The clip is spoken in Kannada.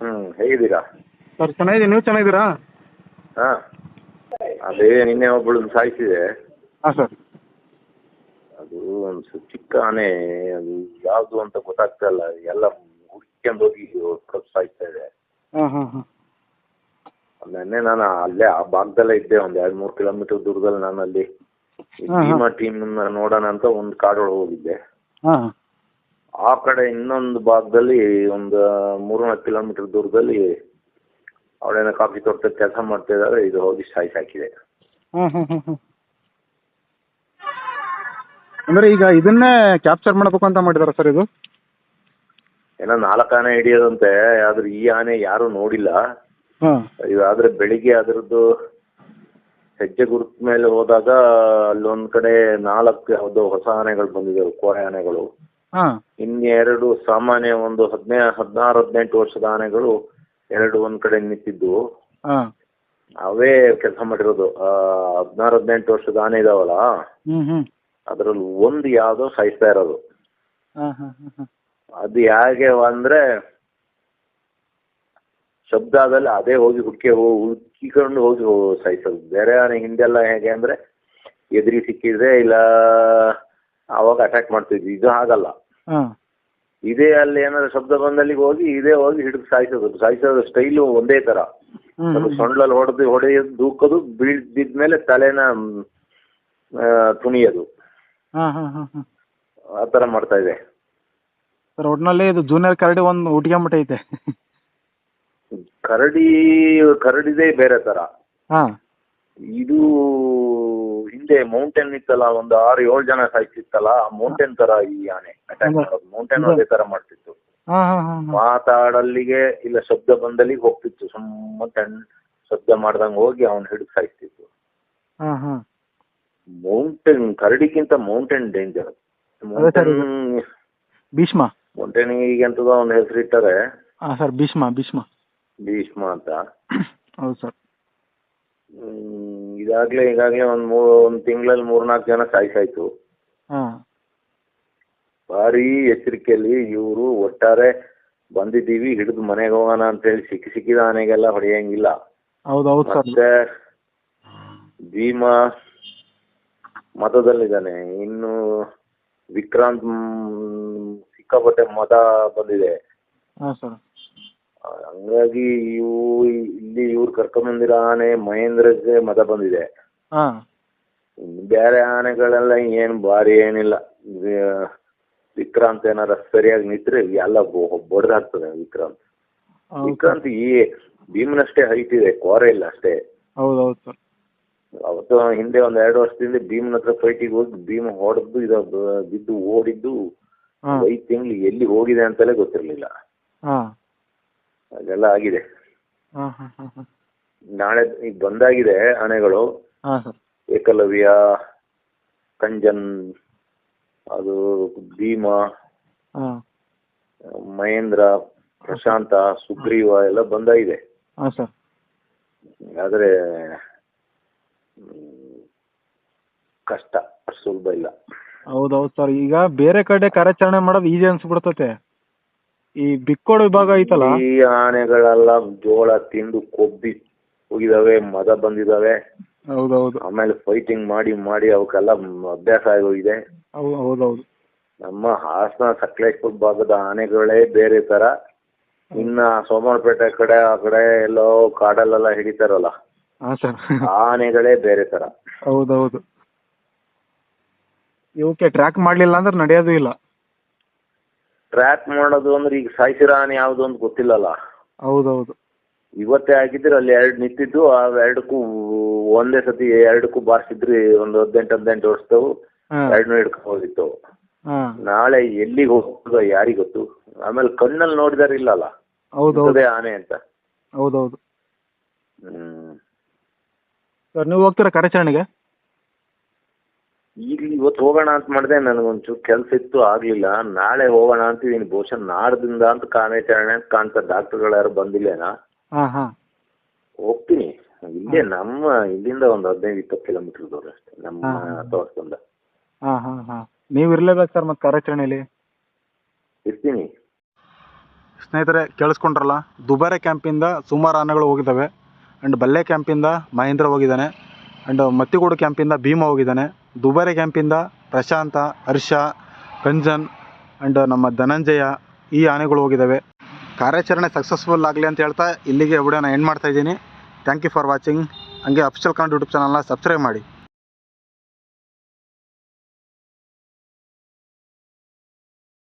ಹ್ಞೂ ಹೇಗಿದ್ದೀರಾ? ಸರ್ ಚೆನ್ನಾಗಿದ್ದೀನಿ. ನೀವು ಚೆನ್ನಾಗಿದ್ದೀರಾ? ಹಾ. ಅದೇ ನಿನ್ನೆ ಒಬ್ಬಳು ಸಾಯಿಸಿದೆ. ಹಾಂ ಸರ್. ಅದು ಒಂದು ಸ- ಚಿಕ್ಕ ಆನೆ ಅದು ಯಾವುದು ಅಂತ ಗೊತ್ತಾಗ್ತಾ ಇಲ್ಲ. ಎಲ್ಲ ಹುಡ್ಕೊಂಡು ಹೋಗಿ ಕಬ್ಬು ಸಾಯ್ತಾ ಇದೆ. ಹಾಂ ಹಾಂ ಹಾಂ. ನೆನ್ನೆ ನಾನು ಅಲ್ಲೇ ಆ ಭಾಗದಲ್ಲೇ ಇದ್ದೆ ಒಂದು ಎರಡು ಮೂರು ಕಿಲೋಮೀಟರ್ ದೂರದಲ್ಲಿ ನಾನು ಅಲ್ಲಿ ಹಾ, ಹಾ. ಭೀಮಾ ಟೀಮ್ ನೋಡೋಣ ಅಂತ ಒಂದು ಕಾಡೊಳಗೆ ಹೋಗಿದ್ದೆ. ಹಾಂ. ಆ ಕಡೆ ಇನ್ನೊಂದು ಭಾಗದಲ್ಲಿ ಒಂದು ಮೂರ್ನಾಲ್ಕು ಕಿಲೋಮೀಟರ್ ದೂರದಲ್ಲಿ ಅವಳೇನೋ ಕಾಫಿ ತೋಟದ ಕೆಲಸ ಮಾಡ್ತಾ ಇದ್ದಾರೆ ಇದು ಹೋಗಿ ಸಾಯಿ ಹಾಕಿದೆ. ಹ್ಮ್ ಅಂದರೆ ಈಗ ಇದನ್ನೇ ಕ್ಯಾಪ್ಚರ್ ಮಾಡಬೇಕು ಅಂತ ಮಾಡಿದಾರ ಸರ್ ಇದು? ಏನೋ ನಾಲ್ಕು ಆನೆ ಹಿಡಿಯೋದಂತೆ ಆದ್ರೆ ಈ ಆನೆ ಯಾರು ನೋಡಿಲ್ಲ. ಹಾಂ. ಇದಾದ್ರೆ ಬೆಳಿಗ್ಗೆ ಅದರದ್ದು ಹೆಜ್ಜೆ ಗುರುತ ಮೇಲೆ ಹೋದಾಗ ಅಲ್ಲೊಂದು ಕಡೆ ನಾಲ್ಕು ಯಾವುದೋ ಹೊಸ ಆನೆಗಳು ಬಂದಿದ್ದಾವೆ ಕೋರೆ ಆನೆಗಳು. ಇನ್ನೆರಡು ಸಾಮಾನ್ಯ ಒಂದು ಹದಿನೈ ಹದಿನಾರು ಹದಿನೆಂಟು ವರ್ಷದ ಆನೆಗಳು ಎರಡು ಒಂದ್ ಕಡೆ ನಿಂತಿದ್ವು. ಅವೇ ಕೆಲಸ ಮಾಡಿರೋದು. ಹದಿನಾರು ಹದಿನೆಂಟು ವರ್ಷದ ಆನೆ ಇದಾವಲ್ಲ? ಅದ್ರಲ್ಲಿ ಒಂದ್ ಯಾವುದೋ ಸಾಯಿಸ್ತಾ ಇರೋದು. ಅದು ಹೇಗೆ ಅಂದ್ರೆ ಶಬ್ದ ಆದಲ್ಲಿ ಅದೇ ಹೋಗಿ ಹುಡುಕಿ ಹುಡುಕಿಕೊಂಡು ಹೋಗಿ ಸಾಯಿಸೋದು. ಬೇರೆ ಆನೆ ಹಿಂದೆಲ್ಲ ಹೇಗೆ ಅಂದ್ರೆ ಎದುರಿ ಸಿಕ್ಕಿದ್ರೆ ಇಲ್ಲ ಆವಾಗ ಅಟ್ಯಾಕ್ ಮಾಡ್ತಿದ್ವಿ. ಇದು ಹಾಗಲ್ಲ. ಇದೇ ಅಲ್ಲಿ ಏನಾದ್ರು ಶಬ್ದ ಬಂದಲ್ಲಿ ಹೋಗಿ ಇದೇ ಹೋಗಿ ಹಿಡಿದು ಸಾಯಿಸೋದು. ಸಾಯಿಸೋದು ಸ್ಟೈಲು ಒಂದೇ ತರ. ಸೊಂಡ್ಲಲ್ಲಿ ಹೊಡೆದು ಹೊಡೆಯೋದು ದೂಕೋದು ಬೀಳ್ದಿದ್ಮೇಲೆ ತಲೆನ ತುಣಿಯೋದು. ಆ ತರ ಮಾಡ್ತಾ ಇದೆ. ಸರ್ ಇದು ಜೂನಿಯರ್ ಕರಡಿ ಒಂದು ಉಟ್ಕೊಂಬಿಟ್ಟೈತೆ. ಕರಡಿ ಕರಡಿದೇ ಬೇರೆ ತರ. ಇದು ಹಿಂದೆ ಮೌಂಟೇನ್ ಇತ್ತಲ್ಲ ಒಂದು ಆರು ಏಳು ಜನ ಸಾಯ್ತಿತ್ತಲ್ಲ ಆ ಮೌಂಟೇನ್ ತರ ಈ ಆನೆ ಅಟ್ಯಾಕ್? ಮಾಡೋದು. ಮೌಂಟೇನ್? ಅದೇ ತರ ಮಾಡ್ತಿತ್ತು. ಮಾತಾಡಲ್ಲಿಗೆ ಇಲ್ಲ ಶಬ್ದ ಬಂದಲ್ಲಿಗೆ ಹೋಗ್ತಿತ್ತು. ಸುಮ್ಮನೆ ಶಬ್ದ ಮಾಡ್ದಂಗ್ ಹೋಗಿ ಅವನು ಹಿಡಿದು ಸಾಯ್ತಿತ್ತು. Mountain ಕರಡಿಗಿಂತ mountain danger Bhishma. Mountain Bhishma ಈಗ ಎಂತದ ಅವ್ನ ಹೆಸರಿಟ್ಟಾರೆ ಹಾಂ ಸರ್ ಭೀಷ್ಮ ಭೀಷ್ಮ. ಭೀಷ್ಮ ಅಂತ. ಹೌದು ಸರ್. ಇದಾಗ್ಲೇ ಈಗಾಗಲೇ ಒಂದು ಮೂರು ಒಂದು ತಿಂಗಳಲ್ಲಿ ಮೂರ್ನಾಲ್ಕು ಜನ ಸಾಯ್ಸಾಯ್ತು. ಹಾಂ. ಭಾರಿ ಎಚ್ಚರಿಕೆಯಲ್ಲಿ ಇವರು ಒಟ್ಟಾರೆ ಬಂದಿದ್ದೀವಿ ಹಿಡಿದು ಮನೆಗೆ ಹೋಗೋಣ ಅಂತ ಹೇಳಿ ಸಿಕ್ಕಿ ಸಿಕ್ಕಿದ ಆನೆಗೆಲ್ಲ ಹೊಡೆಯಂಗಿಲ್ಲ. ಹೌದು ಹೌದು ಸರ್. ಮತ್ತೆ ಭೀಮ ಮತದಲ್ಲಿದ್ದಾನೆ. ಇನ್ನು ವಿಕ್ರಾಂತ್ ಮ್, ಸಿಕ್ಕಾಪಟ್ಟೆ ಮತ ಬಂದಿದೆ. ಹಾಂ ಸರ್. ಹಂಗಾಗಿ ಇವು ಇಲ್ಲಿ ಇವ್ರು ಕರ್ಕೊಂಬಂದಿರೋ ಆನೆ ಮಹೇಂದ್ರಗೆ ಮತ ಬಂದಿದೆ. ಹಾಂ. ಬೇರೆ ಆನೆಗಳೆಲ್ಲ ಏನು ಬಾರಿ ಏನಿಲ್ಲ. ವಿಕ್ರಾಂತ್ ಏನಾರ ಸರಿಯಾಗಿ ನಿಂತ್ರೆ ಎಲ್ಲ ಬಡ್ದಾಗ್ತದೆ ವಿಕ್ರಾಂತ್. ವಿಕ್ರಾಂತ್ ಈ ಭೀಮನಷ್ಟೇ ಹೈಟ್ ಇದೆ ಕೋರೆ ಇಲ್ಲ ಅಷ್ಟೇ. ಸರ್. ಅವತ್ತು ಹಿಂದೆ ಒಂದ್ ಎರಡು ವರ್ಷದಿಂದ ಭೀಮನ ಹತ್ರ ಫೈಟಿಗೆ ಹೋಗಿ ಭೀಮ ಹೊಡೆದು ಇದ್ ಬಿದ್ದು ಓಡಿದ್ದು ಐದು ತಿಂಗಳು ಎಲ್ಲಿ ಹೋಗಿದೆ ಅಂತಲೇ ಗೊತ್ತಿರಲಿಲ್ಲ. ಹಾಂ ಅದೆಲ್ಲ ಆಗಿದೆ ನಾಳೆ ಈಗ ಬಂದಾಗಿದೆ ಆನೆಗಳು. ಏಕಲವ್ಯ ಕಂಜನ್ ಅದು ಭೀಮ ಮಹೇಂದ್ರ ಪ್ರಶಾಂತ ಸುಗ್ರೀವ ಎಲ್ಲ ಬಂದಾಗಿದೆ. ಹಾಂ ಸರ್. ಆದರೆ ಕಷ್ಟ ಅಷ್ಟು ಸುಲಭ ಇಲ್ಲ. ಹೌದೌದು ಹೌದು ಸರ್. ಈಗ ಬೇರೆ ಕಡೆ ಕಾರ್ಯಾಚರಣೆ ಮಾಡೋದು ಈಸಿ ಅನ್ಸ್ಬಿಡ್ತತೆ. ಈ ಬಿಕ್ಕೋಡ್ ವಿಭಾಗ ಐತಲ್ಲ? ಈ ಆನೆಗಳೆಲ್ಲ ಜೋಳ ತಿಂದು ಕೊಬ್ಬಿ ಹೋಗಿದಾವೆ ಮದ ಬಂದಿದಾವೆ. ಹೌದೌದು. ಹೌದು ಆಮೇಲೆ ಫೈಟಿಂಗ್ ಮಾಡಿ ಮಾಡಿ ಅವಕ್ಕೆಲ್ಲ ಅಭ್ಯಾಸ ಆಗೋಗಿದೆ. ಹೌದು ಹೌದು ಹೌದು ನಮ್ಮ ಹಾಸನ ಸಕಲೇಶ್ಪುರ ಭಾಗದ ಆನೆಗಳೇ ಬೇರೆ ತರ. ಇನ್ನ ಸೋಮವಾರಪೇಟೆ ಕಡೆ ಆ ಕಡೆ ಎಲ್ಲೋ ಕಾಡಲ್ಲೆಲ್ಲ ಹಿಡಿತಾರಲ್ಲ. ಹಾಂ ಸರ್. ಆನೆಗಳೇ ಬೇರೆ ತರ. ಹೌದೌದು. ಹೌದು ಇವಕ್ಕೆ ಟ್ರ್ಯಾಕ್ ಮಾಡಲಿಲ್ಲ ಅಂದ್ರೆ ನಡೆಯೋದು ಇಲ್ಲ. ಟ್ರ್ಯಾಕ್ ಮಾಡೋದು ಅಂದ್ರೆ ಈಗ ಸಾಯಿಸಿರೋ ಆನೆ ಯಾವುದು ಅಂತ ಗೊತ್ತಿಲ್ಲಲ್ಲ? ಹೌದೌದು. ಹೌದು ಇವತ್ತೇ ಆಗಿದ್ರೆ ಅಲ್ಲಿ ಎರಡು ನಿಂತಿದ್ದು ಆ ಎರಡಕ್ಕೂ ಒಂದೇ ಸತಿ ಎರಡಕ್ಕೂ ಬಾರಿಸಿದ್ರಿ ಒಂದು ಹದಿನೆಂಟು ಹದಿನೆಂಟು ವರ್ಷದವು ಎರಡನ್ನೂ ಹೋಗಿತ್ತು ನಾಳೆ ಎಲ್ಲಿಗೆ ಹೋಗ್ತದ ಯಾರಿಗ್ ಗೊತ್ತು? ಆಮೇಲೆ ಕಣ್ಣಲ್ಲಿ ನೋಡಿದಾರೆ ಇಲ್ಲಲ್ಲ? ಹೌದು ಹೌದು ಆನೆ ಅಂತ. ಹೌದೌದು. ಹೌದು ಹ್ಮ್. ಸರ್ ನೀವು ಹೋಗ್ತೀರಾ ಕಾರ್ಯಾಚರಣೆಗೆ? ಈಗ ಇವತ್ತು ಹೋಗೋಣ ಅಂತ ಮಾಡಿದೆ ನನಗೊಂಚೂರು ಕೆಲಸ ಇತ್ತು ಆಗ್ಲಿಲ್ಲ. ನಾಳೆ ಹೋಗೋಣ ಅಂತಿದ್ದೀನಿ ಬಹುಶಃ ನಾಡ್ದಿಂದ ಅಂತ ಕಾರ್ಯಾಚರಣೆ ಅಂತ ಕಾಣ್ತಾರೆ ಡಾಕ್ಟರ್ಗಳು ಯಾರು ಬಂದಿಲ್ಲೇನಾ? ಹಾಂ ಹಾಂ. ಹೋಗ್ತೀನಿ. ಇಲ್ಲೇ ನಮ್ಮ ಇಲ್ಲಿಂದ ಒಂದು ಹದಿನೈದು ಇಪ್ಪತ್ತು ಕಿಲೋಮೀಟರ್ ದೂರ ಅಷ್ಟೇ ನಮ್ಮ. ತೋಟದಿಂದ. ಹಾಂ ಹಾಂ ಹಾಂ. ನೀವು ಇರಲೇಬೇಕು ಸರ್ ಮತ್ತೆ ಕಾರ್ಯಾಚರಣೆಯಲ್ಲಿ? ಇರ್ತೀನಿ. ಸ್ನೇಹಿತರೆ ಕೇಳಿಸ್ಕೊಂಡ್ರಲ್ಲ ದುಬಾರೆ ಕ್ಯಾಂಪಿಂದ ಸುಮಾರು ಆನೆಗಳು ಹೋಗಿದ್ದಾವೆ. ಅಂಡ್ ಬಲ್ಲೆ ಕ್ಯಾಂಪಿಂದ ಮಹೇಂದ್ರ ಹೋಗಿದ್ದಾನೆ. ಅಂಡ್ ಮತ್ತಿಗೂಡು ಕ್ಯಾಂಪಿಂದ ಭೀಮ ಹೋಗಿದ್ದಾನೆ. ದುಬಾರೆ ಕ್ಯಾಂಪಿಂದ ಪ್ರಶಾಂತ, ಹರ್ಷ ಕಂಜನ್ ಆ್ಯಂಡ್ ನಮ್ಮ ಧನಂಜಯ ಈ ಆನೆಗಳು ಹೋಗಿದ್ದಾವೆ. ಕಾರ್ಯಾಚರಣೆ ಸಕ್ಸಸ್ಫುಲ್ ಆಗಲಿ ಅಂತ ಹೇಳ್ತಾ ಇಲ್ಲಿಗೆ ವಿಡಿಯೋನ ಎಂಡ್ ಮಾಡ್ತಾ ಇದ್ದೀನಿ. ಥ್ಯಾಂಕ್ ಯು ಫಾರ್ ವಾಚಿಂಗ್ ಹಂಗೆ ಅಫಿಷಿಯಲ್ ಕನ್ನಡ ಯೂಟ್ಯೂಬ್ ಚಾನಲ್ನ ಸಬ್ಸ್ಕ್ರೈಬ್ ಮಾಡಿ.